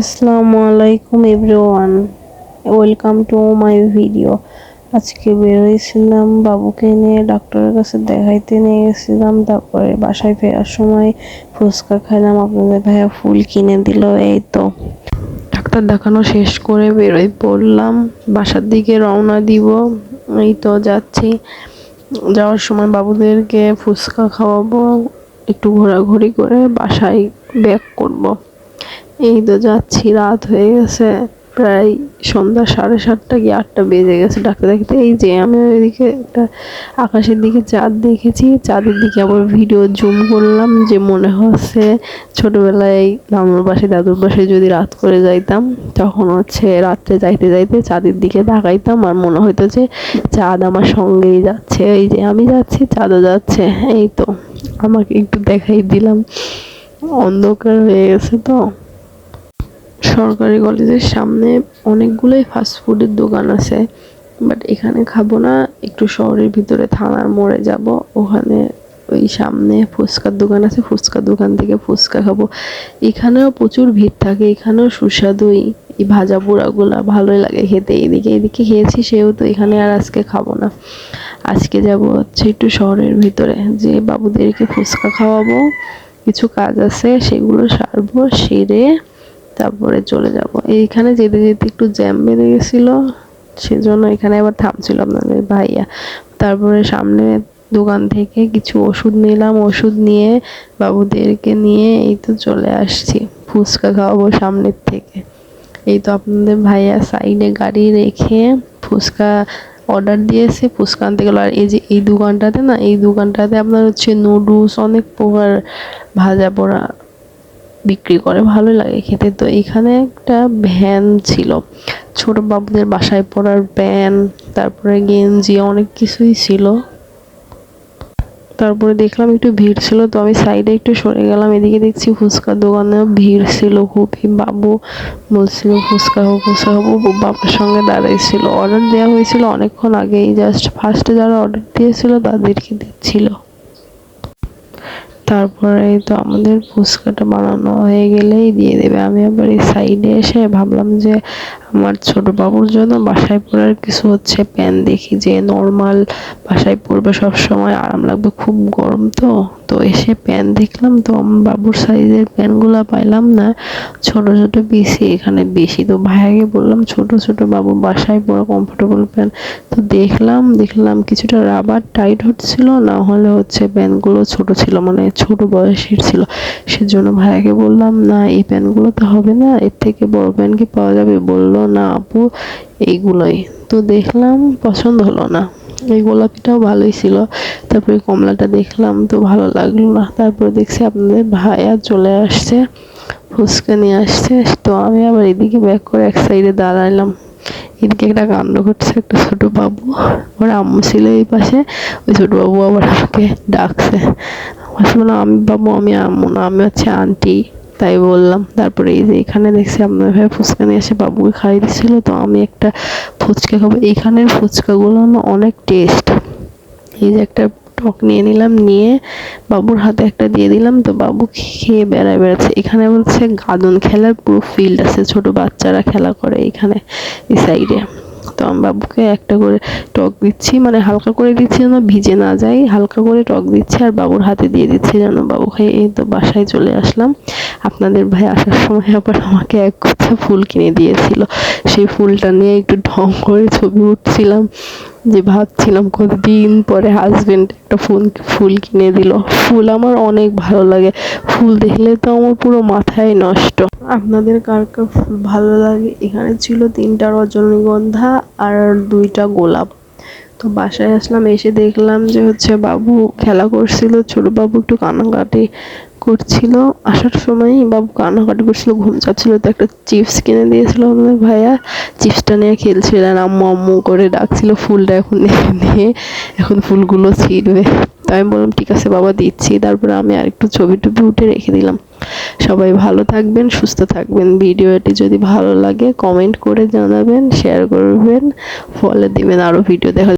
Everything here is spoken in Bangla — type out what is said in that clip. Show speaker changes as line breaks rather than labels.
আসসালামু আলাইকুম everyone. Welcome to my video আজকে বেরোইছিলাম, বাবুকে নিয়ে ডাক্তারের কাছে দেখাইতে নিয়ে গেছিলাম, তারপরে বাসায় ফেরার সময় ফুচকা খাইলাম, আপনাদের ভাইয়া ফুল কিনে দিল, এই তো। ডাক্তার দেখানো শেষ করে বেরোই পড়লাম, বাসার দিকে রওনা দিব, এই তো যাচ্ছি। যাওয়ার সময় বাবুদেরকে ফুচকা খাওয়াবো, একটু ঘোরাঘুরি করে বাসায় ব্যাক করব। এই তো যাচ্ছি, রাত হয়ে গেছে। প্রায় সন্ধ্যা সাড়ে সাতটা কি আটটা বেজে গেছে ডাক্তার দেখতে এই যে আমি ওইদিকে একটা আকাশের দিকে চাঁদ দেখেছি। চাঁদের দিকে আবার ভিডিও জুম করলাম যে মনে হচ্ছে ছোটোবেলায় নানুর বাসায়, দাদুর বাসায় যদি রাত করে যাইতাম, তখন হচ্ছে রাত্রে যাইতে যাইতে চাঁদের দিকে তাকাইতাম আর মনে হইতো যে চাঁদ আমার সঙ্গেই যাচ্ছে। এই যে আমি যাচ্ছি, চাঁদও যাচ্ছে। এই তো, আমাকে একটু দেখাই দিলাম। অন্ধকার হয়ে গেছে তো। সরকারি কলেজের সামনে অনেকগুলোই ফাস্টফুডের দোকান আছে বাট এখানে খাব না, একটু শহরের ভিতরে থানার মোড়ে যাব, ওখানে ওই সামনে ফুচকার দোকান আছে, ফুচকার দোকান থেকে ফুচকা খাব। এখানেও প্রচুর ভিড় থাকে, এখানেও সুস্বাদুই এই ভাজা পোড়াগুলা ভালোই লাগে খেতে, এদিকে এদিকে খেয়েছি, সেহেতু এখানে আর আজকে খাব না। আজকে যাব হচ্ছে একটু শহরের ভিতরে, যে বাবুদেরকে ফুচকা খাওয়াবো, কিছু কাজ আছে, সেগুলো সারবো, সেরে তারপরে চলে যাব। এইখানে যেতে যেতে একটু জ্যাম বেঁধে গেছিল, সেজন্য এখানে আবার থামছিল আপনাদের ভাইয়া। তারপরে সামনে দোকান থেকে কিছু ওষুধ নিলাম, ওষুধ নিয়ে বাবুদেরকে নিয়ে এই তো চলে আসছি, ফুচকা খাওয়াবো সামনের থেকে। এই তো আপনাদের ভাইয়া সাইডে গাড়ি রেখে ফুচকা অর্ডার দিয়েছে, ফুচকা আনতে গেলো। আর এই যে এই দোকানটাতে না, এই দোকানটাতে আপনার হচ্ছে নুডলস অনেক প্রকার ভাজা পোড়া বিক্রি করে, ভালো লাগে খেতে। তো এখানে একটা ভ্যান ছিল। ছোট বাবুদের বাসায় পড়ার ভ্যান, তারপরে গেঞ্জি, অনেক কিছুই ছিল। তারপরে দেখলাম একটু ভিড় ছিল, তো আমি সাইডে একটু সরে গেলাম, এদিকে দেখছি ফুচকার দোকানে ভিড় ছিল, খুবই। বাবু বলছিল, ফুচকা হোক ফুচকা হোক। বাবার সঙ্গে দাঁড়াইছিল। অর্ডার দেওয়া হয়েছিল অনেকক্ষণ আগেই জাস্ট ফার্স্টে যারা অর্ডার দিয়েছিল, তাদেরকে দিচ্ছিল। তারপরে তো আমাদের ফুচকাটা বানানো হয়ে গেলেই দিয়ে দেবে। আমি আবার এই সাইডে এসে ভাবলাম যে আমার ছোট বাবুর জন্য বাসায় পরার কিছু হচ্ছে প্যান দেখি, যে নর্মাল বাসায় পরবে সব সময় আরাম লাগবে, খুব গরম তো। তো এসে প্যান দেখলাম, তো আমার বাবুর সাইজের প্যানগুলো পাইলাম না। ছোট ছোট বেশি এখানে বেশি। তো ভাইয়াকে বললাম, ছোট ছোট বাবু, বাসায় পরা কমফোর্টেবল প্যান। তো দেখলাম দেখলাম কিছুটা রাবার টাইট হচ্ছিল, না হলে হচ্ছে প্যানগুলো ছোট ছিল মানে ছোট বয়সের ছিল। সেজন্য ভাইয়াকে বললাম, না, এই প্যানগুলো তো হবে না। এর থেকে বড় প্যান কি পাওয়া যাবে? বলল না আপু, এইগুলোই। তো দেখলাম, পছন্দ হলো না। এই গোলাপিটাও ভালোই ছিল। তারপরে কমলাটা দেখলাম, তো ভালো লাগল না। তারপরে দেখছি আপনাদের ভাইয়া চলে আসছে, ফুচকা নিয়ে আসছে। তো আমি আবার এদিকে ব্যাক করে এক সাইডে দাঁড়াইলাম। এদিকে একটা কাণ্ড ঘটছে, একটা ছোট বাবু। ওর আম্মু ছিল এই পাশে। ওই ছোট বাবু আবার আমাকে ডাকছে। আমি বাবু, আমি আম্মু না, আমি হচ্ছে আন্টি তাই বললাম। তারপরে এই যে এখানে দেখছি আপনার ভাই ফুচকা নিয়ে এসে বাবুকে খাইয়ে দিচ্ছিল, তো আমি একটা ফুচকা খাব। এখানের ফুচকাগুলো অনেক টেস্ট এই যে একটা টক নিয়ে নিলাম, নিয়ে বাবুর হাতে একটা দিয়ে দিলাম, তো বাবু খেয়ে বেড়ায় বেড়াচ্ছে। এখানে বলছে গাদন খেলার পুরো ফিল্ড আছে, ছোট বাচ্চারা খেলা করে এখানে, এই সাইডে তো আমি বাবুকে একটা করে টক দিচ্ছি মানে হালকা করে দিচ্ছি যেন ভিজে না যায়, হালকা করে টক দিচ্ছি আর বাবুর হাতে দিয়ে দিচ্ছি যেন বাবু খেয়ে এই তো বাসায় চলে আসলাম। আপনাদের ভাই আসার সময় আবার আমাকে এক কথা ফুল কিনে দিয়েছিল। সেই ফুলটা নিয়ে একটু ঢং করে ছবি উঠছিলাম যে ভাবছিলাম কতদিন পরে হাজবেন্ড একটা ফুল ফুল কিনে দিল। ফুল আমার অনেক ভালো লাগে। ফুল দেখলে তো আমার পুরো মাথায় নষ্ট। আপনাদের কার কার ফুল ভালো লাগে? এখানে ছিল তিনটা রজনীগন্ধা আর দুইটা গোলাপ। তো বাসায় আসলাম, এসে দেখলাম যে হচ্ছে বাবু খেলা করছিল, ছোট বাবু একটু কান্নাকাটি করছিল, আসার সময় বাবু কান্নাকাটি করছিল, ঘুম চাচ্ছিল, তো একটা চিপস কিনে দিয়েছিল আমাদের ভাইয়া। চিপসটা নিয়ে খেলছিলেন আম্মু আম্মু করে ডাকছিল, ফুলটা এখন দিয়ে এখন ফুলগুলো ছিঁড়বে। তো আমি বললাম, ঠিক আছে বাবা, দিচ্ছি। তারপরে আমি আরেকটু ছবি টবি উঠে রেখে দিলাম। সবাই ভালো থাকবেন, সুস্থ থাকবেন। ভিডিওটি যদি ভালো লাগে কমেন্ট করে জানাবেন শেয়ার করবেন ফলে দিবেন আরও ভিডিও দেখা